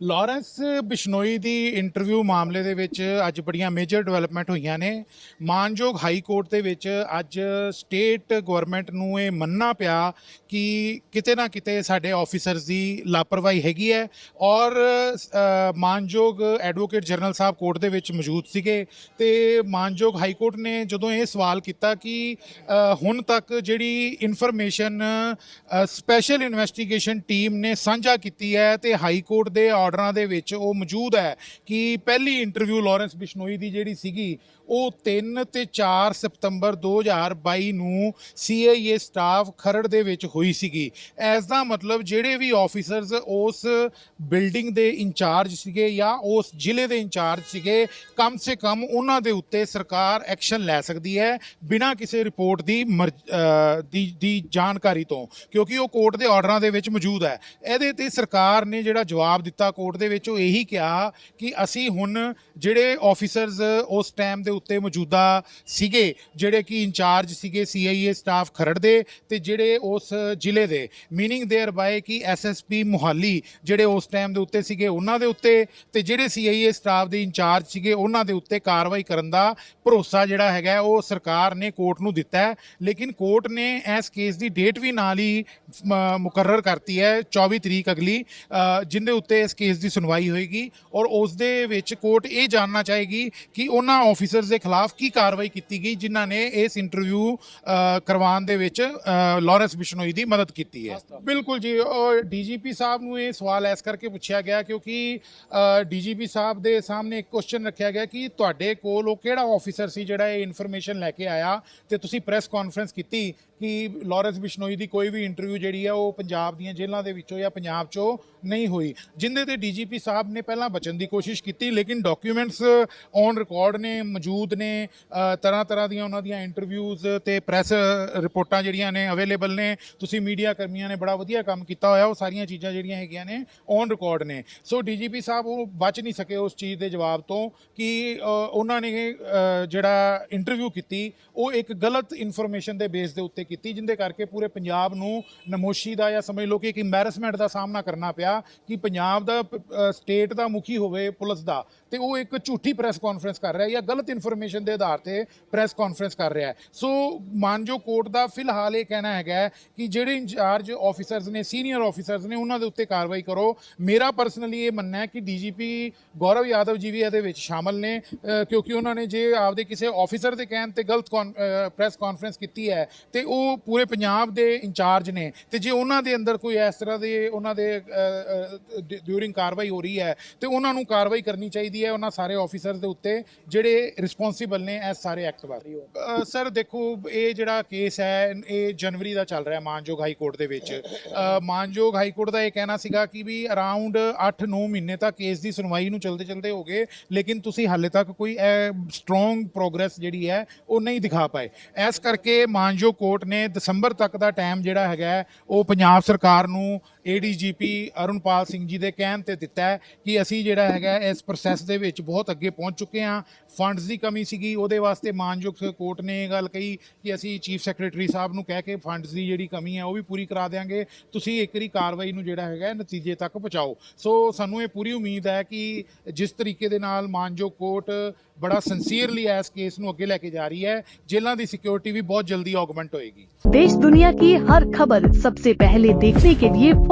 Lawrence Bishnoi ਦੀ interview ਮਾਮਲੇ ਦੇ ਵਿੱਚ ਅੱਜ ਬੜੀਆਂ ਮੇਜਰ ਡਿਵੈਲਪਮੈਂਟ ਹੋਈਆਂ ਨੇ। ਮਾਨਯੋਗ ਹਾਈ ਕੋਰਟ ਦੇ ਵਿੱਚ ਅੱਜ ਸਟੇਟ ਗਵਰਨਮੈਂਟ ਨੂੰ ਇਹ ਮੰਨਣਾ ਪਿਆ ਕਿ ਕਿਤੇ ਨਾ ਕਿਤੇ ਸਾਡੇ ਆਫੀਸਰਸ ਦੀ ਲਾਪਰਵਾਹੀ ਹੈਗੀ ਹੈ ਔਰ ਮਾਨਯੋਗ ਐਡਵੋਕੇਟ ਜਨਰਲ ਸਾਹਿਬ ਕੋਰਟ ਦੇ ਵਿੱਚ ਮੌਜੂਦ ਸੀਗੇ ਤੇ ਮਾਨਯੋਗ ਹਾਈ ਕੋਰਟ ਨੇ ਜਦੋਂ ਇਹ ਸਵਾਲ ਕੀਤਾ ਕਿ ਹੁਣ ਤੱਕ ਜਿਹੜੀ ਇਨਫੋਰਮੇਸ਼ਨ ਸਪੈਸ਼ਲ ਇਨਵੈਸਟੀਗੇਸ਼ਨ ਟੀਮ ਨੇ ਸਾਂਝਾ ਕੀਤੀ ਹੈ ਤੇ ਹਾਈ ਕੋਰਟ ਦੇ ਆਰਡਰਾਂ ਦੇ ਵਿੱਚ ਉਹ ਮੌਜੂਦ ਹੈ ਕਿ ਪਹਿਲੀ ਇੰਟਰਵਿਊ ਲਾਰੈਂਸ ਬਿਸ਼ਨੋਈ ਦੀ ਜਿਹੜੀ ਸੀਗੀ, ਉਹ 3 ਤੇ 4 ਸਤੰਬਰ 2022 ਨੂੰ ਸੀਆਈਏ ਸਟਾਫ ਖਰੜ ਦੇ ਵਿੱਚ ਹੋਈ ਸੀਗੀ। ਐਸ ਦਾ ਮਤਲਬ ਜਿਹੜੇ ਵੀ ਆਫੀਸਰਸ ਉਸ ਬਿਲਡਿੰਗ ਦੇ ਇੰਚਾਰਜ ਸੀਗੇ ਜਾਂ ਉਸ ਜ਼ਿਲ੍ਹੇ ਦੇ ਇੰਚਾਰਜ ਸੀਗੇ, ਕਮ ਸੇ ਕਮ ਉਹਨਾਂ ਦੇ ਉੱਤੇ ਸਰਕਾਰ ਐਕਸ਼ਨ ਲੈ ਸਕਦੀ ਹੈ ਬਿਨਾਂ ਕਿਸੇ ਰਿਪੋਰਟ ਦੀ ਮਰ- ਦੀ ਦੀ ਜਾਣਕਾਰੀ ਤੋਂ, ਕਿਉਂਕਿ ਉਹ ਕੋਰਟ ਦੇ ਆਰਡਰਾਂ ਦੇ ਵਿੱਚ ਮੌਜੂਦ ਹੈ। ਇਹਦੇ ਤੇ ਸਰਕਾਰ ਨੇ ਜਿਹੜਾ ਜਵਾਬ ਦਿੱਤਾ ਕੋਰਟ ਦੇ ਵਿੱਚ ਉਹ ਇਹੀ ਕਿਹਾ ਕਿ ਅਸੀਂ ਹੁਣ ਜਿਹੜੇ ਆਫੀਸਰਸ ਉਸ ਟਾਈਮ ਦੇ ਉੱਤੇ ਮੌਜੂਦਾ ਸੀਗੇ ਜਿਹੜੇ ਕਿ ਇੰਚਾਰਜ ਸੀਗੇ ਸੀਆਈਏ ਸਟਾਫ ਖਰੜ ਦੇ ਤੇ ਜਿਹੜੇ ਉਸ ਜ਼ਿਲ੍ਹੇ ਦੇ ਮੀਨਿੰਗ देयर ਬਾਈ ਕਿ ਐਸਐਸਪੀ ਮੁਹਾਲੀ ਜਿਹੜੇ ਉਸ ਟਾਈਮ ਦੇ ਉੱਤੇ ਸੀਗੇ ਉਹਨਾਂ ਦੇ ਉੱਤੇ ਤੇ ਜਿਹੜੇ ਸੀਆਈਏ ਸਟਾਫ ਦੇ ਇੰਚਾਰਜ ਸੀਗੇ ਉਹਨਾਂ ਦੇ ਉੱਤੇ ਕਾਰਵਾਈ ਕਰਨ ਦਾ ਭਰੋਸਾ ਜਿਹੜਾ ਹੈਗਾ ਹੈ, ਉਹ ਸਰਕਾਰ ਨੇ ਕੋਰਟ ਨੂੰ ਦਿੱਤਾ ਹੈ ਲੇਕਿਨ ਕੋਰਟ ਨੇ ਇਸ ਕੇਸ ਦੀ ਡੇਟ ਵੀ ਨਾਲ ਹੀ ਮ- ਮੁਕਰਰ ਕਰਤੀ ਹੈ 24 ਤਰੀਕ ਅਗਲੀ ਅ, ਜਿੰਦੇ ਉੱਤੇ ਇਸ ਕੇਸ ਦੀ ਸੁਣਵਾਈ ਹੋਏਗੀ ਔਰ ਉਸ ਦੇ ਵਿੱਚ ਕੋਰਟ ਇਹ ਜਾਣਨਾ ਚਾਹੇਗੀ ਕਿ ਉਹਨਾਂ ਆਫੀਸਰਸ ਦੇ ਖਿਲਾਫ ਕੀ ਕਾਰਵਾਈ ਕੀਤੀ ਗਈ, ਜਿਨ੍ਹਾਂ ਨੇ ਇਸ ਇੰਟਰਵਿਊ ਕਰਵਾਉਣ ਦੇ ਵਿੱਚ ਲਾਰੈਂਸ ਬਿਸ਼ਨੋਈ ਦੀ ਮਦਦ ਕੀਤੀ ਹੈ। ਬਿਲਕੁਲ ਜੀ, ਔਰ ਡੀਜੀਪੀ ਸਾਹਿਬ ਨੂੰ ਇਹ ਸਵਾਲ ਐਸ ਕਰਕੇ ਪੁੱਛਿਆ ਗਿਆ ਕਿਉਂਕਿ ਡੀਜੀਪੀ ਸਾਹਿਬ ਦੇ ਸਾਹਮਣੇ ਇੱਕ ਕੁਐਸਚਨ ਰੱਖਿਆ ਗਿਆ ਕਿ ਤੁਹਾਡੇ ਕੋਲ ਉਹ ਕਿਹੜਾ ਆਫੀਸਰ ਸੀ ਜਿਹੜਾ ਇਹ ਇਨਫੋਰਮੇਸ਼ਨ ਲੈ ਕੇ ਆਇਆ ਤੇ ਤੁਸੀਂ ਪ੍ਰੈਸ ਕਾਨਫਰੰਸ ਕੀਤੀ ਕਿ ਲਾਰੈਂਸ ਬਿਸ਼ਨੋਈ ਦੀ ਕੋਈ ਵੀ ਇੰਟਰਵਿਊ ਜਿਹੜੀ ਹੈ ਉਹ ਪੰਜਾਬ ਦੀਆਂ ਜੇਲ੍ਹਾਂ ਦੇ ਵਿੱਚੋਂ ਜਾਂ ਪੰਜਾਬ 'ਚੋਂ ਨਹੀਂ ਹੋਈ। ਜਿੰਦੇ ਤੇ ਡੀਜੀਪੀ ਸਾਹਿਬ ਨੇ ਪਹਿਲਾਂ ਬਚਣ ਦੀ ਕੋਸ਼ਿਸ਼ ਕੀਤੀ, ਲੇਕਿਨ ਡਾਕੂਮੈਂਟਸ ਔਨ ਰਿਕਾਰਡ ਨੇ, ਮੌਜੂਦ ਨੇ ਤਰ੍ਹਾਂ ਤਰ੍ਹਾਂ ਦੀਆਂ ਉਹਨਾਂ ਦੀਆਂ ਇੰਟਰਵਿਊਜ਼ ਤੇ ਪ੍ਰੈਸ ਰਿਪੋਰਟਾਂ ਜਿਹੜੀਆਂ ਨੇ ਅਵੇਲੇਬਲ ਨੇ। ਤੁਸੀਂ ਮੀਡੀਆ ਕਰਮੀਆਂ ਨੇ ਬੜਾ ਵਧੀਆ ਕੰਮ ਕੀਤਾ ਹੋਇਆ, ਉਹ ਸਾਰੀਆਂ ਚੀਜ਼ਾਂ ਜਿਹੜੀਆਂ ਹੈਗੀਆਂ ਨੇ ਔਨ ਰਿਕਾਰਡ ਨੇ। ਸੋ ਡੀਜੀਪੀ ਸਾਹਿਬ, ਉਹ ਬਚ ਨਹੀਂ ਸਕੇ ਉਸ ਚੀਜ਼ ਦੇ ਜਵਾਬ ਤੋਂ ਕਿ ਉਹਨਾਂ ਨੇ ਜਿਹੜਾ ਇੰਟਰਵਿਊ ਕੀਤੀ, ਉਹ ਇੱਕ ਗਲਤ ਇਨਫੋਰਮੇਸ਼ਨ ਦੇ ਬੇਸ ਦੇ ਉੱਤੇ ਕੀਤੀ, ਜਿੰਦੇ ਕਰਕੇ ਪੂਰੇ ਪੰਜਾਬ ਨੂੰ ਨਮੋਸ਼ੀ ਦਾ ਜਾਂ ਸਮਝ ਲਓ ਕਿ ਇੱਕ ਐਮਬੈਰਸਮੈਂਟ ਦਾ ਸਾਹਮਣਾ ਕਰਨਾ ਪਿਆ ਕਿ ਪੰਜਾਬ ਦਾ ਸਟੇਟ ਦਾ ਮੁਖੀ ਹੋਵੇ ਪੁਲਿਸ ਦਾ, ਤੇ ਉਹ ਇੱਕ ਝੂਠੀ ਪ੍ਰੈਸ ਕਾਨਫਰੰਸ ਕਰ ਰਿਹਾ ਜਾਂ ਗਲਤ ਇਨਫੋਰਮੇਸ਼ਨ ਦੇ ਆਧਾਰ ਤੇ ਪ੍ਰੈਸ ਕਾਨਫਰੰਸ ਕਰ ਰਿਹਾ ਹੈ। ਸੋ ਮਾਨਜੋ ਕੋਰਟ ਦਾ ਫਿਲਹਾਲ ਇਹ ਕਹਿਣਾ ਹੈਗਾ ਕਿ ਜਿਹੜੇ ਇੰਚਾਰਜ ਆਫੀਸਰਸ ਨੇ ਸੀਨੀਅਰ ਆਫੀਸਰਸ ਨੇ, ਉਹਨਾਂ ਦੇ ਉੱਤੇ ਕਾਰਵਾਈ ਕਰੋ। ਮੇਰਾ ਪਰਸਨਲੀ ਇਹ ਮੰਨਣਾ ਹੈ ਕਿ ਡੀਜੀਪੀ ਗੌਰਵ ਯਾਦਵ ਜੀ ਵੀ ਇਹਦੇ ਵਿੱਚ ਸ਼ਾਮਲ ਨੇ ਕਿਉਂਕਿ ਉਹਨਾਂ ਨੇ ਜੇ ਆਪਦੇ ਕਿਸੇ ਆਫੀਸਰ ਦੇ ਕਹਿਣ ਤੇ ਗਲਤ ਪ੍ਰੈਸ ਕਾਨਫਰੰਸ ਕੀਤੀ ਹੈ, ਤੇ ਉਹ ਪੂਰੇ ਪੰਜਾਬ ਦੇ ਇੰਚਾਰਜ ਨੇ, ਤੇ ਜੇ ਉਹਨਾਂ ਦੇ ਅੰਦਰ ਕੋਈ ਇਸ ਤਰ੍ਹਾਂ ਦੇ, ਉਹਨਾਂ ਦੇ ਡਿਊਰਿੰਗ ਕਾਰਵਾਈ ਹੋ ਰਹੀ ਹੈ ਤੇ ਉਹਨਾਂ ਨੂੰ ਕਾਰਵਾਈ ਕਰਨੀ ਚਾਹੀਦੀ ਹੈ ਉਹਨਾਂ ਸਾਰੇ ਆਫੀਸਰਸ ਦੇ ਉੱਤੇ ਜਿਹੜੇ ਰਿਸਪੌਂਸੀਬਲ ਨੇ ਇਸ ਸਾਰੇ ਐਕਟ ਬਾਰੇ ਸਰ ਦੇਖੋ, ਇਹ ਜਿਹੜਾ ਕੇਸ ਹੈ, ਇਹ ਜਨਵਰੀ ਦਾ ਚੱਲ ਰਿਹਾ ਮਾਨਯੋਗ ਹਾਈ ਕੋਰਟ ਦੇ ਵਿੱਚ। ਮਾਨਯੋਗ ਹਾਈ ਕੋਰਟ ਦਾ ਇਹ ਕਹਿਣਾ ਸੀਗਾ ਕਿ ਵੀ ਅਰਾਊਂਡ 8-9 ਮਹੀਨੇ ਤੱਕ ਕੇਸ ਦੀ ਸੁਣਵਾਈ ਨੂੰ ਚਲਦੇ ਚਲਦੇ ਹੋ ਗਏ, ਲੇਕਿਨ ਤੁਸੀਂ ਹਾਲੇ ਤੱਕ ਕੋਈ ਸਟਰੋਂਗ ਪ੍ਰੋਗਰੈਸ ਜਿਹੜੀ ਹੈ, ਉਹ ਨਹੀਂ ਦਿਖਾ ਪਾਏ। ਇਸ ਕਰਕੇ ਮਾਨਯੋਗ ਕੋਰਟ ਨੇ ਦਸੰਬਰ ਤੱਕ ਦਾ ਟਾਈਮ ਜਿਹੜਾ ਹੈਗਾ ਉਹ ਪੰਜਾਬ ਸਰਕਾਰ ਨੂੰ ਏਡੀਜੀਪੀ ਅਰੁਣਪਾਲ ਸਿੰਘ ਜੀ ਦੇ ਕਹਿਣ ਤੇ ਦਿੱਤਾ ਹੈ ਕਿ ਅਸੀਂ ਜਿਹੜਾ ਹੈਗਾ ਹੈ, ਇਸ ਪ੍ਰੋਸੈਸ ਦੇ ਵਿੱਚ ਬਹੁਤ ਅੱਗੇ ਪਹੁੰਚ ਚੁੱਕੇ ਹਾਂ ਫੰਡਸ ਦੀ ਕਮੀ ਸੀਗੀ ਉਹਦੇ ਵਾਸਤੇ ਮਾਨਯੋਗ ਕੋਰਟ ਨੇ ਇਹ ਗੱਲ ਕਹੀ ਕਿ ਅਸੀਂ ਚੀਫ ਸੈਕਟਰੀ ਸਾਹਿਬ ਨੂੰ ਕਹਿ ਕੇ ਫੰਡਸ ਦੀ ਜਿਹੜੀ ਕਮੀ ਹੈ ਉਹ ਵੀ ਪੂਰੀ ਕਰਾ ਦੇਵਾਂਗੇ ਤੁਸੀਂ ਇੱਕ ਵਾਰੀ ਕਾਰਵਾਈ ਨੂੰ ਜਿਹੜਾ ਹੈਗਾ ਹੈ, ਨਤੀਜੇ ਤੱਕ ਪਹੁੰਚਾਓ ਸੋ ਸਾਨੂੰ ਇਹ ਪੂਰੀ ਉਮੀਦ ਹੈ ਕਿ ਜਿਸ ਤਰੀਕੇ ਦੇ ਨਾਲ ਮਾਨਯੋਗ ਕੋਰਟ ਬੜਾ ਸਿੰਸੀਅਰਲੀ ਇਸ ਕੇਸ ਨੂੰ ਅੱਗੇ ਲੈ ਕੇ ਜਾ ਰਹੀ ਹੈ ਜੇਲ੍ਹਾਂ ਦੀ ਸਿਕਿਉਰਿਟੀ ਵੀ ਬਹੁਤ ਜਲਦੀ ਆਗਮੈਂਟ ਹੋਏਗੀ देश दुनिया की हर खबर सबसे पहले देखने के लिए